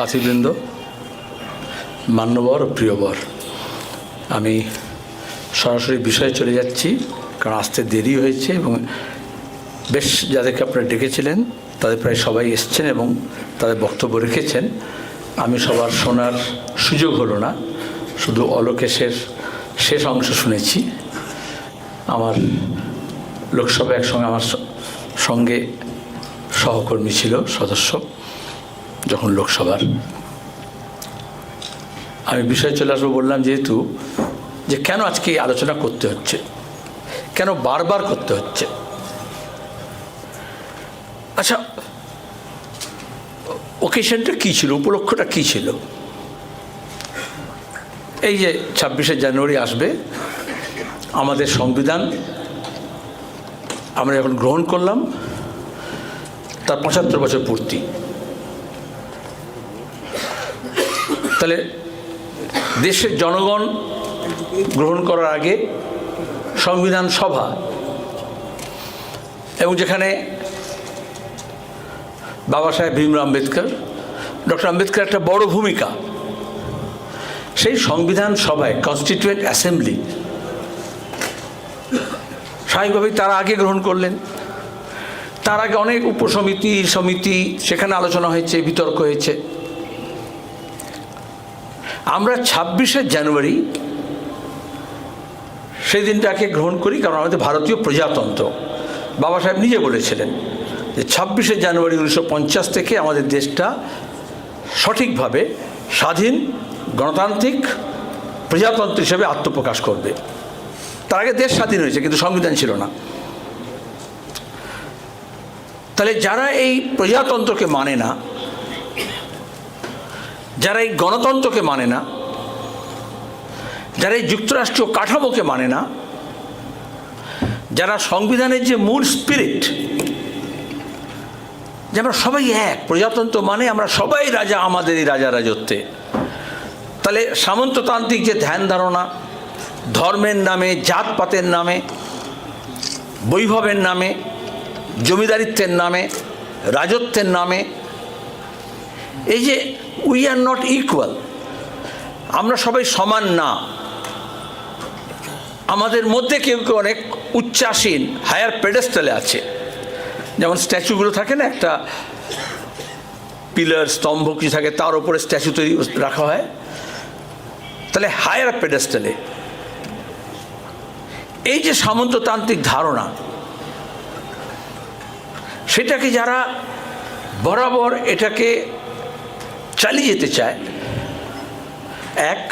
সাথীবৃন্দ, মান্যবর ও প্রিয়বর। আমি সরাসরি বিষয়ে চলে যাচ্ছি, কারণ আসতে দেরি হয়েছে এবং বেশ যাদেরকে আপনারা ডেকেছিলেন, তাদের প্রায় সবাই এসছেন এবং তাদের বক্তব্য রেখেছেন। আমি সবার শোনার সুযোগ হলো না, শুধু অলোকেশের শেষ অংশ শুনেছি। আমার লোকসভা একসঙ্গে, আমার সঙ্গে সহকর্মী ছিল, সদস্য। যখন লোকসভার। আমি বিষয়ে চলে আসব, বললাম যেহেতু যে কেন আজকে আলোচনা করতে হচ্ছে? কেন বারবার করতে হচ্ছে? আচ্ছা ওকেশনটা কী ছিল? উপলক্ষটা কী ছিল? এই যে ছাব্বিশে জানুয়ারি আসবে, আমাদের সংবিধান আমরা যখন গ্রহণ করলাম, তার পঁচাত্তর বছর পূর্তি। তাহলে দেশের জনগণ গ্রহণ করার আগে সংবিধান সভা এবং যেখানে বাবা সাহেব ভীমরাও আম্বেদকর, ডক্টর আম্বেদকর একটা বড় ভূমিকা। সেই সংবিধান সভায় কনস্টিটিউয়েন্ট অ্যাসেম্বলি স্বাভাবিকভাবেই তারা আগে গ্রহণ করলেন। তার আগে অনেক উপসমিতি, সমিতি, সেখানে আলোচনা হয়েছে, বিতর্ক হয়েছে। আমরা ছাব্বিশে জানুয়ারি সেই দিনটাকে গ্রহণ করি, কারণ আমাদের ভারতীয় প্রজাতন্ত্র। বাবা সাহেব নিজে বলেছিলেন যে ছাব্বিশে জানুয়ারি উনিশশো পঞ্চাশ থেকে আমাদের দেশটা সঠিকভাবে স্বাধীন, গণতান্ত্রিক, প্রজাতন্ত্র হিসেবে আত্মপ্রকাশ করবে। তার আগে দেশ স্বাধীন হয়েছে, কিন্তু সংবিধান ছিল না। তাহলে যারা এই প্রজাতন্ত্রকে মানে না যারা এই গণতন্ত্রকে মানে না, যারা এই যুক্তরাষ্ট্রীয় কাঠামোকে মানে না, যারা সংবিধানের যে মূল স্পিরিট যে আমরা সবাই এক, প্রজাতন্ত্র মানে আমরা সবাই রাজা, আমাদের এই রাজা রাজত্বে। তাহলে সামন্ততান্ত্রিক যে ধ্যান ধারণা, ধর্মের নামে, জাতপাতের নামে, বৈভবের নামে, জমিদারিত্বের নামে, রাজত্বের নামে এই যে উই আর নট ইকুয়াল আমরা সবাই সমান না। আমাদের মধ্যে কেউ কেউ অনেক উচ্চাসীন হায়ার পেডেস্টালে আছে। যেমন স্ট্যাচুগুলো থাকে না, একটা পিলার স্তম্ভ কিছু থাকে, তার উপরে স্ট্যাচু তৈরি রাখা হয়। তাহলে হায়ার পেডেস্টালে এই যে সামন্ততান্ত্রিক ধারণা, সেটাকে যারা বরাবর এটাকে চালিয়ে যেতে চায়। এক,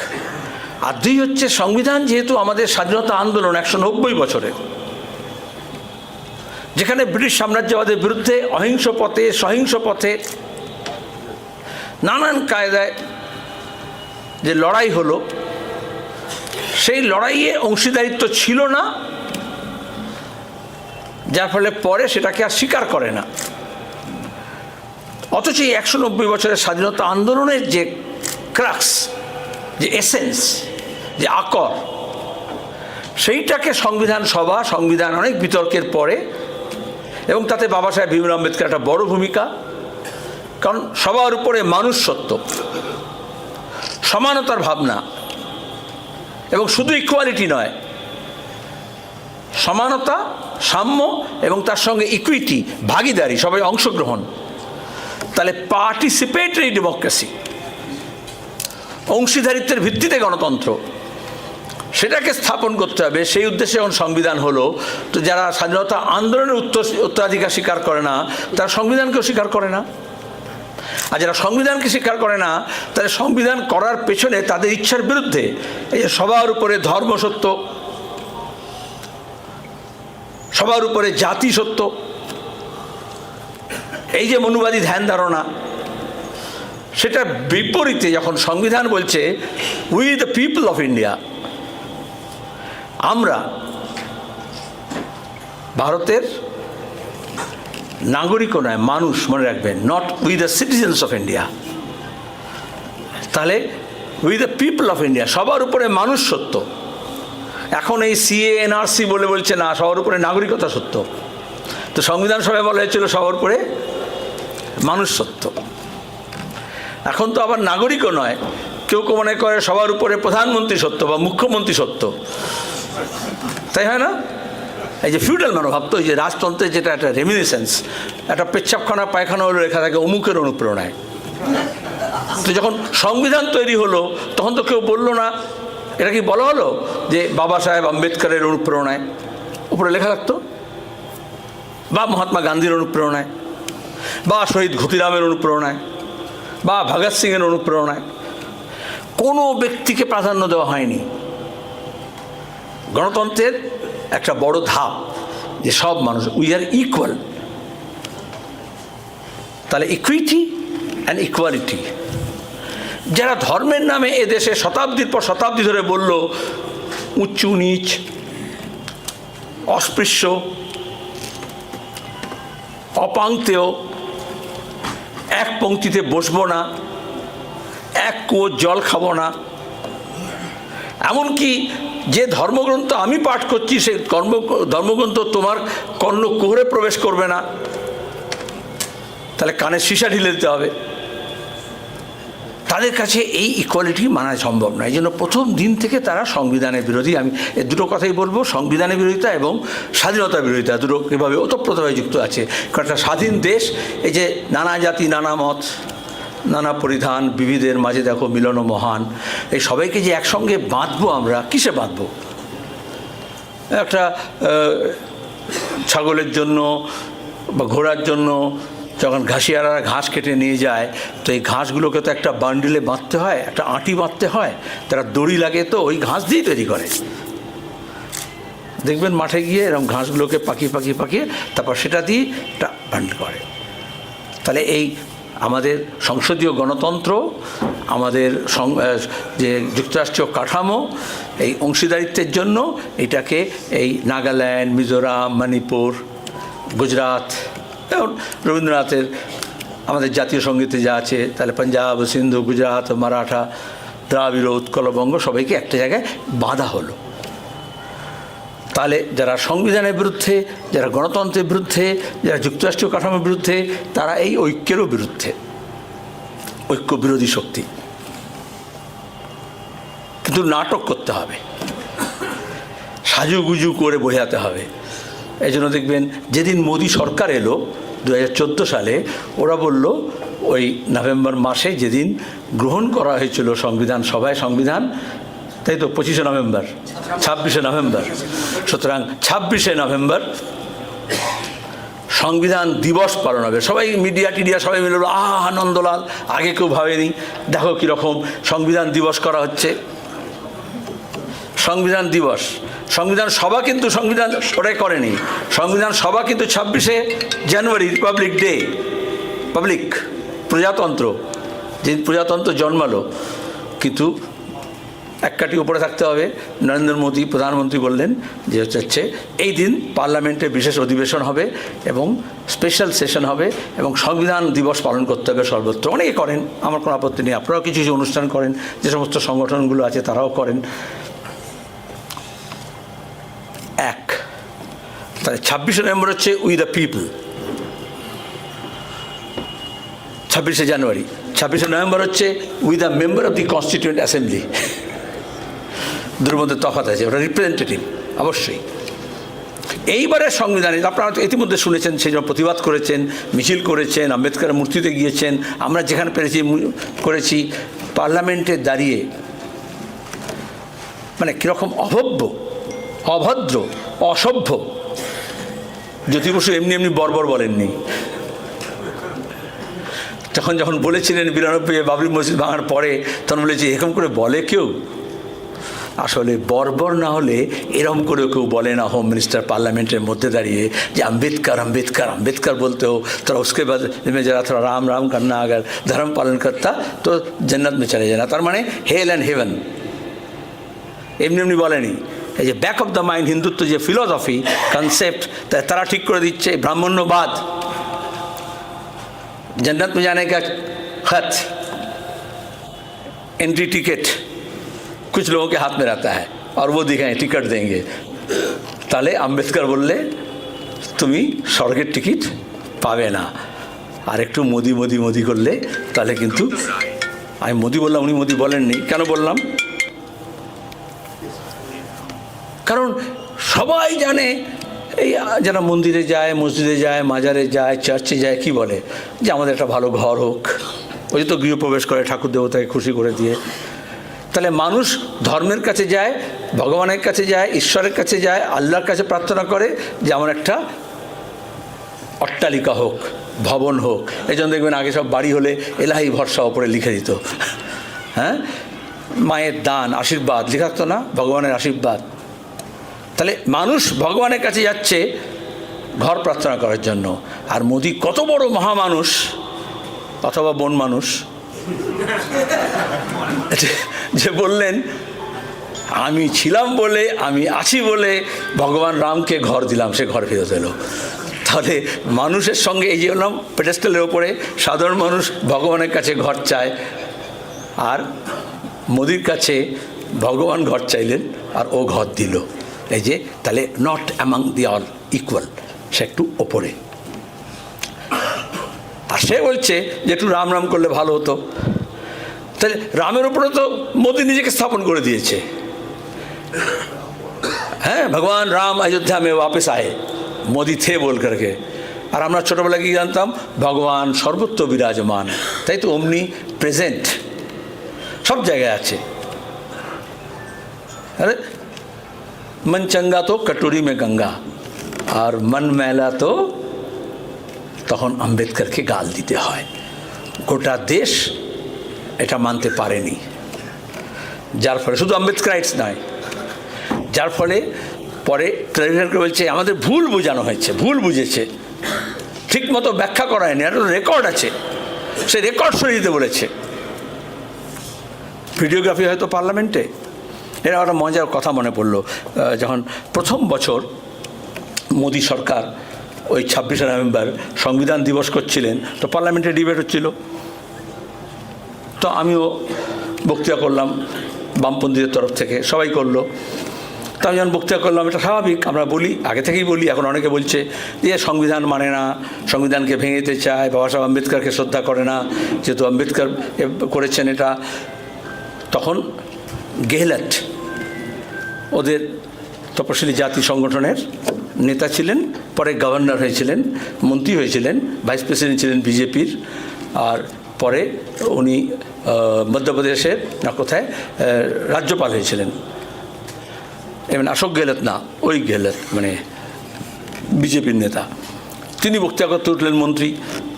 আর দুই হচ্ছে সংবিধান যেহেতু আমাদের স্বাধীনতা আন্দোলন একশো নব্বই বছরের, যেখানে ব্রিটিশ সাম্রাজ্যবাদের বিরুদ্ধে অহিংস পথে, সহিংস পথে নানান কায়দায় যে লড়াই হলো, সেই লড়াইয়ে অংশীদারিত্ব ছিল না, যার ফলে পরে সেটাকে আর স্বীকার করে না। অথচ এই একশো নব্বই বছরের স্বাধীনতা আন্দোলনের যে ক্রাক্স, যে এসেন্স, যে আকর, সেইটাকে সংবিধান সভা, সংবিধান অনেক বিতর্কের পরে এবং তাতে বাবা সাহেব ভীমরাও আম্বেদকর একটা বড় ভূমিকা, কারণ সবার উপরে মানুষ সত্য, সমানতার ভাবনা এবং শুধু ইকুয়ালিটি নয়, সমানতা, সাম্য এবং তার সঙ্গে ইকুইটি ভাগিদারি, সবাই অংশগ্রহণ। তাহলে পার্টিসিপেটরি ডেমোক্রেসি অংশীদারিত্বের ভিত্তিতে গণতন্ত্র, সেটাকে স্থাপন করতে হবে। সেই উদ্দেশ্যে যখন সংবিধান হলো তো যারা স্বাধীনতা আন্দোলনের উত্তর, উত্তরাধিকার স্বীকার করে না, তারা সংবিধানকেও স্বীকার করে না। আর যারা সংবিধানকে স্বীকার করে না তাহলে সংবিধান করার পেছনে তাদের ইচ্ছার বিরুদ্ধে এই যে সবার উপরে ধর্ম সত্য, সবার উপরে জাতি সত্য এই যে মনুবাদী ধ্যান ধারণা, সেটা বিপরীতে যখন সংবিধান বলছে we the people of India আমরা ভারতের নাগরিকও নয়, মানুষ, মনে রাখবেন not we the citizens of India তাহলে we the people of India সবার উপরে মানুষ সত্য। এখন এই সিএ এনআরসি বলে বলছে, না, সবার উপরে নাগরিকতা সত্য। তো সংবিধান সভায় বলা হয়েছিল সবার উপরে মানুষ সত্য এখন তো আবার নাগরিকও নয়। কেউ কেউ মনে করে সবার উপরে প্রধানমন্ত্রী সত্য বা মুখ্যমন্ত্রী সত্য। তাই হয় না? এই যে ফিউডাল মনোভাব তো, এই যে রাজতন্ত্রের যেটা একটা রেমিনিসেন্স একটা পেচ্ছাপখানা, পায়খানা হলো লেখা থাকে অমুকের অনুপ্রেরণায়। তো যখন সংবিধান তৈরি হলো, তখন তো কেউ বলল না। এটা কি বলা হলো? যে বাবা সাহেব আম্বেদকরের অনুপ্রেরণায়। উপরে লেখা থাকতো, বা মহাত্মা গান্ধীর অনুপ্রেরণায়। বা শহীদ ঘুতিরামের অনুপ্রেরণায়, বা ভগৎ সিংয়ের অনুপ্রেরণায়, কোনো ব্যক্তিকে প্রাধান্য দেওয়া হয়নি। গণতন্ত্রের একটা বড় ধাপ যে সব মানুষ উই আর ইকুয়াল তাহলে ইকুইটি অ্যান্ড ইকুয়ালিটি যারা ধর্মের নামে এদেশে শতাব্দীর পর শতাব্দী ধরে বলল উঁচু নিচ, অস্পৃশ্য, অপাংতেয় এক পংক্তিতে বসবো না, এক কুয়োর জল খাব না। এমনকি যে ধর্মগ্রন্থ আমি পাঠ করছি সেই কর্ম, ধর্মগ্রন্থ তোমার কর্ণ কুহরে প্রবেশ করবে না। তাহলে কানে সীসা ঢিলে দিতে হবে। তাদের কাছে এই ইকুয়ালিটি মানা সম্ভব নয়। এই জন্য প্রথম দিন থেকে তারা সংবিধানের বিরোধী। আমি দুটো কথাই বলব, সংবিধানের বিরোধিতা এবং স্বাধীনতার বিরোধিতা দুটো এভাবে ওতপ্রোতভাবে যুক্ত আছে। কারণ একটা স্বাধীন দেশ, এই যে নানা জাতি, নানা মত, নানা পরিধান, বিবিধের মাঝে দেখো মিলন মহান, এই সবাইকে যে একসঙ্গে বাঁধবো আমরা, কিসে বাঁধবো? একটা ছাগলের জন্য বা ঘোড়ার জন্য যখন ঘাসিয়ারা ঘাস কেটে নিয়ে যায়, তো এই ঘাসগুলোকে তো একটা বান্ডিলে বাঁধতে হয়, একটা আঁটি বাঁধতে হয়, তারা দড়ি লাগে তো ওই ঘাস দিয়েই তৈরি করে। দেখবেন মাঠে গিয়ে এরকম ঘাসগুলোকে পাকিয়ে পাকিয়ে পাকিয়ে তারপর সেটা দিয়ে একটা বান্ডিল করে। তাহলে এই আমাদের সংসদীয় গণতন্ত্র, আমাদের যে যুক্তরাষ্ট্রীয় কাঠামো, এই অংশীদারিত্বের জন্য এটাকে এই নাগাল্যান্ড, মিজোরাম, মণিপুর, গুজরাট যেমন রবীন্দ্রনাথের আমাদের জাতীয় সঙ্গীতে যা আছে, তাহলে পাঞ্জাব, সিন্ধু, গুজরাট, মারাঠা, দ্রাবিড়, উৎকলবঙ্গ সবাইকে একটা জায়গায় বাঁধা হলো। তাহলে যারা সংবিধানের বিরুদ্ধে, যারা গণতন্ত্রের বিরুদ্ধে, যারা যুক্তরাষ্ট্রীয় কাঠামোর বিরুদ্ধে, তারা এই ঐক্যেরও বিরুদ্ধে। ঐক্য বিরোধী শক্তি। কিন্তু নাটক করতে হবে। সাজুগুজু করে বোঝাতে হবে। এই জন্য দেখবেন যেদিন মোদী সরকার এলো দু হাজার চোদ্দ সালে ওরা বলল ওই নভেম্বর মাসে যেদিন গ্রহণ করা হয়েছিল সংবিধান সভায় সংবিধান তাই তো পঁচিশে নভেম্বর ছাব্বিশে নভেম্বর। সুতরাং ছাব্বিশে নভেম্বর সংবিধান দিবস পালন হবে। সবাই মিডিয়া টিডিয়া সবাই মিলে বলল, আহ আনন্দলাল আগে কেউ ভাবেনি। দেখো কীরকম সংবিধান দিবস করা হচ্ছে। সংবিধান দিবস সংবিধান সভা কিন্তু সংবিধান ওটাই করেনি। সংবিধান সভা কিন্তু ছাব্বিশে জানুয়ারি রিপাবলিক ডে পাবলিক প্রজাতন্ত্র। যেদিন প্রজাতন্ত্র জন্মালো, কিন্তু এক কাটি উপরে থাকতে হবে। নরেন্দ্র মোদী প্রধানমন্ত্রী বললেন যে হচ্ছে, এই দিন পার্লামেন্টের বিশেষ অধিবেশন হবে এবং স্পেশাল সেশন হবে এবং সংবিধান দিবস পালন করতে হবে সর্বত্র। অনেকে করেন, আমার কোনো আপত্তি নেই। আপনারাও কিছু কিছু অনুষ্ঠান করেন, যে সমস্ত সংগঠনগুলো আছে তারাও করেন এক তাহলে ছাব্বিশে নভেম্বর হচ্ছে উই দ্য পিপল ছাব্বিশে জানুয়ারি। ছাব্বিশে নভেম্বর হচ্ছে we the member of the constituent assembly দুটোর মধ্যে আছে ওটা রিপ্রেজেন্টেটিভ অবশ্যই। এইবারের সংবিধানে, আপনারা ইতিমধ্যে শুনেছেন, সেই জন্য প্রতিবাদ করেছেন, মিছিল করেছেন, আম্বেদকরের মূর্তিতে গিয়েছেন। আমরা যেখানে পেরেছি করেছি, পার্লামেন্টে দাঁড়িয়ে মানে কীরকম অভব্য, অভদ্র, অসভ্য জ্যোতি বসু এমনি এমনি বর্বর বলেননি। যখন যখন বলেছিলেন বিরানব্বই বাবরি মসজিদ ভাঙার পরে, তখন বলেছি, এরকম করে বলে কেউ? আসলে বর্বর না হলে এরম করে কেউ বলে না। হোম মিনিস্টার পার্লামেন্টের মধ্যে দাঁড়িয়ে যে, আম্বেদকর আম্বেদকর আম্বেদকর বলতে হোক। তোরা উসকে বাদ যারা, তোরা রাম রাম কান্না আগার ধর্ম পালন কর্তা, তো জন্নাত মে চলে যায় না। তার মানে হেল অ্যান্ড হেভেন। এমনি এমনি বলেনি। এই যে back of the mind Hindutva যে ফিলসফি কনসেপ্ট তারা ঠিক করে দিচ্ছে ব্রাহ্মণ্যবাদ जन्नत में जाने का खत एंट्री टिकट कुछ लोगों के हाथ में रहता है और वो दिखाएं टिकट देंगे তাহলে আম্বেদকর বললে তুমি স্বর্গের টিকিট পাবে না আর একটু মোদি মোদি মোদি করলে তাহলে কিন্তু আমি মোদি বললাম উনি মোদি বলেননি কেন বললাম কারণ সবাই জানে, এই যারা মন্দিরে যায়, মসজিদে যায়, মাজারে যায়, চার্চে যায়, কি বলে? যে আমাদের একটা ভালো ঘর হোক। ওই তো গৃহপ্রবেশ করে ঠাকুর দেবতাকে খুশি করে দিয়ে। তাহলে মানুষ ধর্মের কাছে যায়, ভগবানের কাছে যায়, ঈশ্বরের কাছে যায়, আল্লাহর কাছে প্রার্থনা করে যে আমার একটা অট্টালিকা হোক, ভবন হোক। এই জন্য দেখবেন আগে সব বাড়ি হলে এলাহি ভরসা ওপরে লিখে দিত। হ্যাঁ? মায়ের দান, আশীর্বাদ, লেখা থাকতো না? ভগবানের আশীর্বাদ। তাহলে মানুষ ভগবানের কাছে যাচ্ছে ঘর প্রার্থনা করার জন্য। আর মোদি কত বড় মহামানুষ, অথবা বন মানুষ। যে- বললেন, আমি ছিলাম বলে, আমি আছি বলে ভগবান রামকে ঘর দিলাম, সে ঘর ফেরত এলো। তাহলে মানুষের সঙ্গে এই যে হলাম পেডেস্টালের ওপরে সাধারণ মানুষ ভগবানের কাছে ঘর চায়, আর মোদির কাছে ভগবান ঘর চাইলেন, আর ও ঘর দিল। এই যে তাহলে not among the all equal সে একটু ওপরে আর সে বলছে যে একটু রাম রাম করলে ভালো হতো তাহলে রামের উপরে তো মোদি নিজেকে স্থাপন করে দিয়েছে হ্যাঁ ভগবান রাম अयोध्या में वापस आए মোদি থে বল করকে আর আমরা ছোটোবেলায় কি জানতাম ভগবান সর্বত্র বিরাজমান তাই তো অমনি প্রেজেন্ট সব জায়গায় আছে আরে মন চঙ্গা তো কটুরি মে গঙ্গা আর মন মেলা তো তখন আম্বেদকরকে গাল দিতে হয় গোটা দেশ এটা মানতে পারেনি যার ফলে শুধু আম্বেদকরাইটস নয় যার ফলে পরে ক্লারিফিকার বলছে আমাদের ভুল বোঝানো হয়েছে ভুল বুঝেছে ঠিক মতো ব্যাখ্যা করা হয়নি একটা রেকর্ড আছে সে রেকর্ড সরিয়ে দিতে বলেছে ভিডিওগ্রাফি হয়তো পার্লামেন্টে এরা একটা মজার কথা মনে পড়ল। যখন প্রথম বছর মোদী সরকার ওই ছাব্বিশে নভেম্বর সংবিধান দিবস করছিলেন, তো পার্লামেন্টে ডিবেট হচ্ছিল। তো আমিও বক্তৃতা করলাম বামপন্থীদের তরফ থেকে, সবাই করল। তো আমি যখন বক্তৃতা করলাম, এটা স্বাভাবিক, আমরা বলি, আগে থেকেই বলি, এখন অনেকে বলছে যে সংবিধান মানে না, সংবিধানকে ভেঙে দিতে চায়, বাবা সাহেব আম্বেদকরকে শ্রদ্ধা করে না, যেহেতু আম্বেদকর করেছেন এটা। তখন গেহলট ওদের তপশিলি জাতি সংগঠনের নেতা ছিলেন, পরে গভর্নর হয়েছিলেন, মন্ত্রী হয়েছিলেন, ভাইস প্রেসিডেন্ট ছিলেন বিজেপির, আর পরে উনি মধ্যপ্রদেশে না কোথায় রাজ্যপাল হয়েছিলেন। এমন অশোক গেলত না, ওই গেলত মানে বিজেপির নেতা। তিনি বক্তৃতা করতে উঠলেন মন্ত্রী,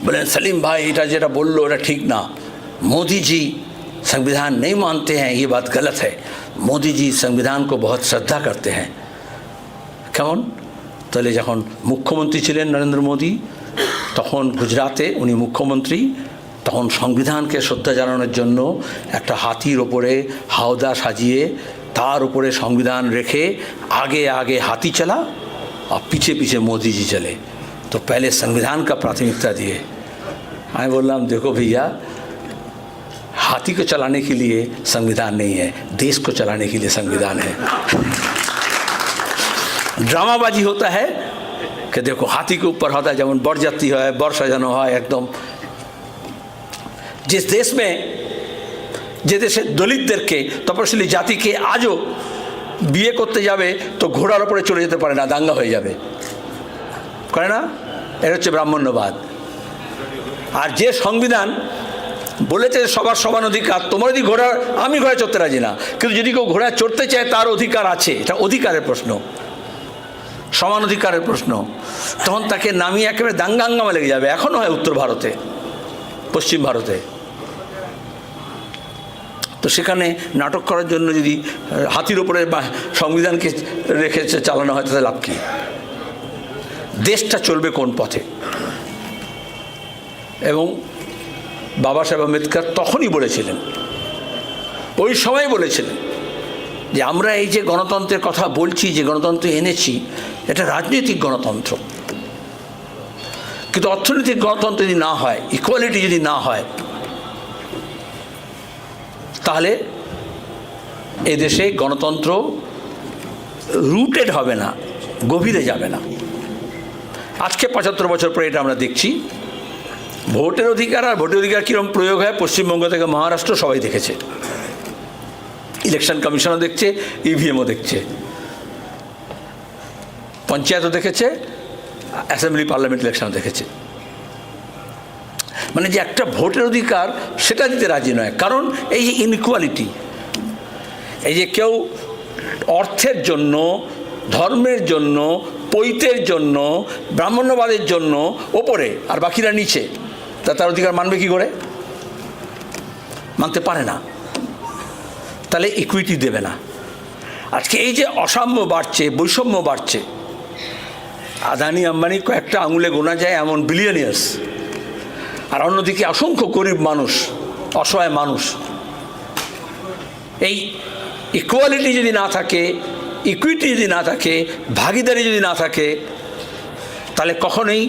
বলেন, সালিম ভাই, এটা যেটা বলল, ওটা ঠিক না। মোদিজি संविधान नहीं मानते हैं ये बात गलत है मोदी जी संविधान को बहुत श्रद्धा करते हैं কেমন তাহলে যখন মুখ্যমন্ত্রী ছিলেন নরেন্দ্র মোদী তখন গুজরাতে উনি মুখ্যমন্ত্রী তখন সংবিধানকে শ্রদ্ধা জানানোর জন্য একটা হাতির ওপরে হাওদা সাজিয়ে তার উপরে সংবিধান রেখে আগে आगे हाथी चला और पीछे पीछे मोदी जी चले तो पहले संविधान का प्राथमिकता दिए मैं बोल रहा हूँ देखो भैया हाथी को चलाने के लिए संविधान नहीं है देश को चलाने के लिए संविधान है ड्रामाबाजी होता है कि देखो हाथी के ऊपर होता है যেমন বরযাত্রী হয় বর সাজানো হয় একদম जिस देश में যে দেশের দলিতদেরকে তপশিলি জাতিকে আজও বিয়ে করতে যাবে তো ঘোড়ার ওপরে চলে যেতে পারে না দাঙ্গা হয়ে যাবে করে না এটা হচ্ছে ব্রাহ্মণ্যবাদ আর যে সংবিধান বলেছে সবার সমান অধিকার, তোমার যদি ঘোড়া আমি ঘোড়া চড়তে রাজি না। কিন্তু যদি কেউ ঘোড়া চড়তে চায়, তার অধিকার আছে। এটা অধিকারের প্রশ্ন। সমান অধিকারের প্রশ্ন। তখন তাকে নামিয়ে একেবারে দাঙ্গাঙ্গামা লেগে যাবে। এখনও হয় উত্তর ভারতে, পশ্চিম ভারতে। তো সেখানে নাটক করার জন্য যদি হাতির ওপরে বা সংবিধানকে রেখে চালানো হয়, তাতে লাভ কী? দেশটা চলবে কোন পথে? এবং বাবা সাহেব আম্বেদকর তখনই বলেছিলেন, ওই সময় বলেছিলেন যে আমরা এই যে গণতন্ত্রের কথা বলছি, যে গণতন্ত্র এনেছি, এটা রাজনৈতিক গণতন্ত্র। কিন্তু অর্থনৈতিক গণতন্ত্র যদি না হয় ইকুয়ালিটি যদি না হয়, তাহলে এদেশে গণতন্ত্র রুটেড হবে না, গভীরে যাবে না। আজকে পঁচাত্তর বছর পরে এটা আমরা দেখছি। ভোটের অধিকার আর ভোটের অধিকার কীরকম প্রয়োগ হয়, পশ্চিমবঙ্গ থেকে মহারাষ্ট্র সবাই দেখেছে। ইলেকশন কমিশনও দেখছে, ইভিএমও দেখছে। পঞ্চায়েতও দেখেছে, অ্যাসেম্বলি পার্লামেন্ট ইলেকশনও দেখেছে। মানে যে একটা ভোটের অধিকার, সেটা দিতে রাজি নয়। কারণ এই যে ইনইকুয়ালিটি এই যে কেউ অর্থের জন্য, ধর্মের জন্য, পৈতের জন্য, ব্রাহ্মণ্যবাদের জন্য, ওপরে, আর বাকিরা নিচে। তা তার অধিকার মানবে কি করে? মানতে পারে না। তাহলে ইকুইটি দেবে না। আজকে এই যে অসাম্য বাড়ছে, বৈষম্য বাড়ছে, আদানি আম্বানি কয়েকটা আঙুলে গোনা যায় এমন বিলিয়নিয়ার্স আর অন্যদিকে অসংখ্য গরিব মানুষ, অসহায় মানুষ। এই ইকুয়ালিটি যদি না থাকে ইকুইটি যদি না থাকে, ভাগিদারি যদি না থাকে, তাহলে কখনোই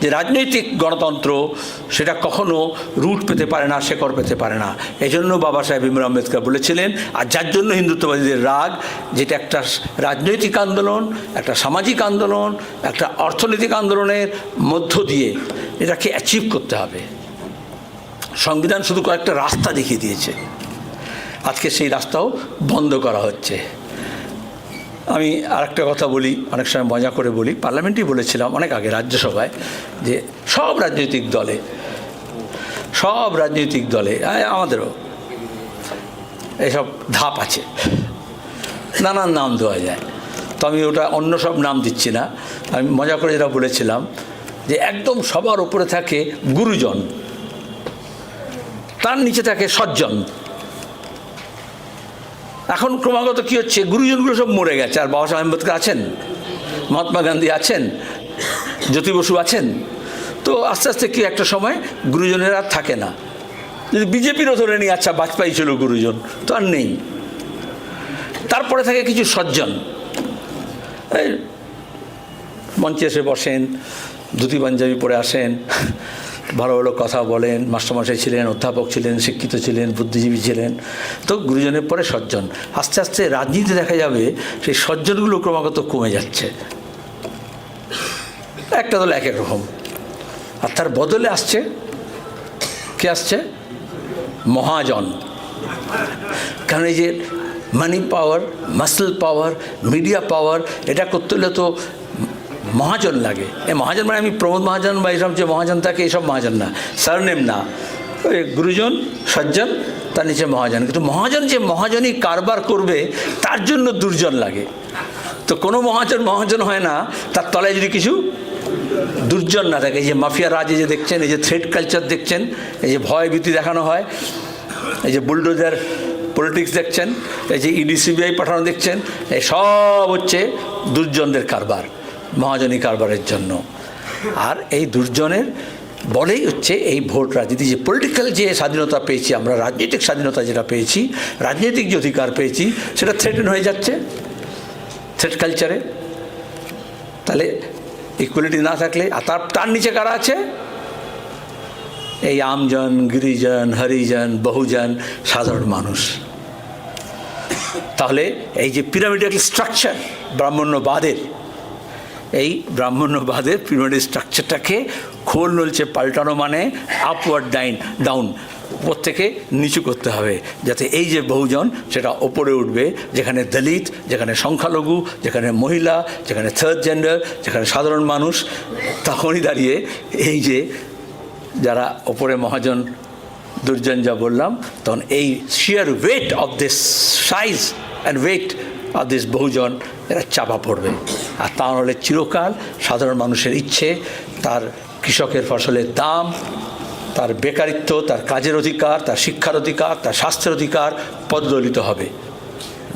যে রাজনৈতিক গণতন্ত্র সেটা কখনো রুট পেতে পারে না, শেকড় পেতে পারে না। এই জন্য বাবা সাহেব ভীমরাও আম্বেদকর বলেছিলেন, আর যার জন্য হিন্দুত্ববাদীদের রাগ, যেটা একটা রাজনৈতিক আন্দোলন, একটা সামাজিক আন্দোলন, একটা অর্থনৈতিক আন্দোলনের মধ্য দিয়ে এটাকে অ্যাচিভ করতে হবে। সংবিধান শুধু কয়েকটা রাস্তা দেখিয়ে দিয়েছে। আজকে সেই রাস্তাও বন্ধ করা হচ্ছে। আমি আরেকটা কথা বলি, অনেক সময় মজা করে বলি। পার্লামেন্টেই বলেছিলাম অনেক আগে রাজ্যসভায় যে সব রাজনৈতিক দলে, সব রাজনৈতিক দলে আমাদেরও এসব ধাপ আছে। নানান নাম দেওয়া যায়। তো আমি ওটা অন্য সব নাম দিচ্ছি না। আমি মজা করে যেটা বলেছিলাম যে একদম সবার উপরে থাকে গুরুজন, তার নিচে থাকে সজ্জন। এখন ক্রমাগত কী হচ্ছে? গুরুজনগুলো সব মরে গেছে। আর বাবা সাহেব আম্বেদকর আছেন? মহাত্মা গান্ধী আছেন? জ্যোতি বসু আছেন? তো আস্তে আস্তে কি একটা সময় গুরুজনের আর থাকে না। যদি বিজেপিরও ধরে নিয়ে আচ্ছা বাজপেয়ী ছিল গুরুজন, তো আর নেই। তারপরে থাকে কিছু সজ্জন। মঞ্চে এসে বসেন, ধুতি পাঞ্জাবি পরে আসেন। ভালো ভালো কথা বলেন, মাস্টারমশাই ছিলেন, অধ্যাপক ছিলেন, শিক্ষিত ছিলেন, বুদ্ধিজীবী ছিলেন, তো গুরুজনের পরে সজ্জন। আস্তে আস্তে রাজনীতি দেখা যাবে সেই সজ্জনগুলো ক্রমাগত কমে যাচ্ছে। একটা দল এক এক রকম। আর তার বদলে আসছে, কে আসছে? মহাজন। কারণ এই যে মানি পাওয়ার মাসেল পাওয়ার মিডিয়া পাওয়ার এটা করতে হলে তো মহাজন লাগে। এই মহাজন মানে আমি প্রমোদ মহাজন বা এইসব যে মহাজন থাকে এইসব মহাজন না সারনেম না। গুরুজন, সজ্জন, তার নিচে মহাজন। কিন্তু মহাজন যে মহাজনই কারবার করবে, তার জন্য দুর্জন লাগে। তো কোনো মহাজন মহাজন হয় না, তার তলায় যদি কিছু দুর্জন না থাকে। এই যে মাফিয়া রাজে যে দেখছেন, এই যে থ্রেড কালচার দেখছেন, এই যে ভয় ভীতি দেখানো হয়, এই যে বুলডোজার পলিটিক্স দেখছেন, এই যে ইডি, সিবিআই পাঠানো দেখছেন, এই সব হচ্ছে দুর্জনদের কারবার। মহাজনী কারবারের জন্য। আর এই দুর্জনের বলেই হচ্ছে এই ভোট রাজনীতি, যে পলিটিক্যাল যে স্বাধীনতা পেয়েছি আমরা, রাজনৈতিক স্বাধীনতা যেটা পেয়েছি, রাজনৈতিক যে অধিকার পেয়েছি, সেটা থ্রেটেন হয়ে যাচ্ছে থ্রেট কালচারে তাহলে ইকুয়ালিটি না থাকলে, আর তার তার নিচে কারা আছে? এই আমজন, গিরিজন, হরিজন, বহুজন, সাধারণ মানুষ। তাহলে এই যে পিরামিডাল স্ট্রাকচার ব্রাহ্মণ্যবাদের এই ব্রাহ্মণ্যবাদের পিরামিডাল স্ট্রাকচারটাকে খোল নলছে পাল্টানো মানে আপওয়ার্ড ডাইন ডাউন উপর থেকে নিচু করতে হবে, যাতে এই যে বহুজন, সেটা ওপরে উঠবে, যেখানে দলিত, যেখানে সংখ্যালঘু, যেখানে মহিলা, যেখানে থার্ড জেন্ডার যেখানে সাধারণ মানুষ, তখনই দাঁড়িয়ে এই যে যারা ওপরে মহাজন দুর্জন যা বললাম, তখন এই sheer weight of this size and weight of this Bahujan এরা চাপা পড়বে। আর তা হলে চিরকাল সাধারণ মানুষের ইচ্ছে, তার কৃষকের ফসলের দাম, তার বেকারিত্ব, তার কাজের অধিকার, তার শিক্ষার অধিকার, তার স্বাস্থ্যের অধিকার পদদলিত হবে।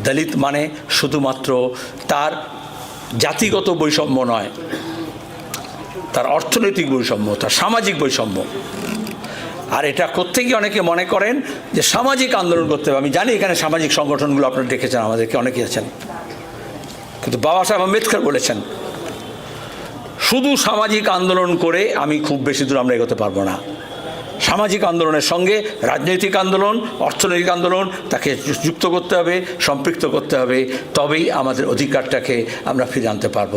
দলিত মানে শুধুমাত্র তার জাতিগত বৈষম্য নয়, তার অর্থনৈতিক বৈষম্য, তার সামাজিক বৈষম্য। আর এটা করতে গিয়ে অনেকে মনে করেন যে সামাজিক আন্দোলন করতে হবে। আমি জানি এখানে সামাজিক সংগঠনগুলো আপনারা ডেকেছেন আমাদেরকে অনেকে আছেন। কিন্তু বাবা সাহেব আম্বেদকর বলেছেন, শুধু সামাজিক আন্দোলন করে আমি খুব বেশি দূর আমরা এগোতে পারব না। সামাজিক আন্দোলনের সঙ্গে রাজনৈতিক আন্দোলন, অর্থনৈতিক আন্দোলন, তাকে যুক্ত করতে হবে, সম্পৃক্ত করতে হবে, তবেই আমাদের অধিকারটাকে আমরা ফিরে আনতে পারব।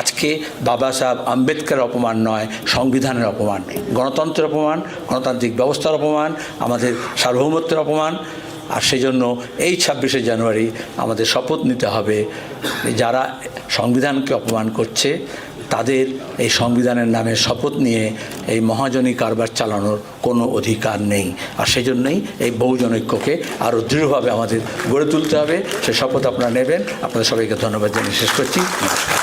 আজকে বাবা সাহেব আম্বেদকরের অপমান নয়, সংবিধানের অপমান। গণতন্ত্রের অপমান, গণতান্ত্রিক ব্যবস্থার অপমান, আমাদের সার্বভৌমত্বের অপমান আর সেই জন্য এই ছাব্বিশে জানুয়ারি আমাদের শপথ নিতে হবে যারা সংবিধানকে অপমান করছে, তাদের এই সংবিধানের নামে শপথ নিয়ে এই মহাজনী কারবার চালানোর কোনো অধিকার নেই। আর সেই জন্যই এই বহুজন ঐক্যকে আরও দৃঢ়ভাবে আমাদের গড়ে তুলতে হবে। সে শপথ আপনারা নেবেন। আপনাদের সবাইকে ধন্যবাদ জানিয়ে শেষ করছি। নমস্কার।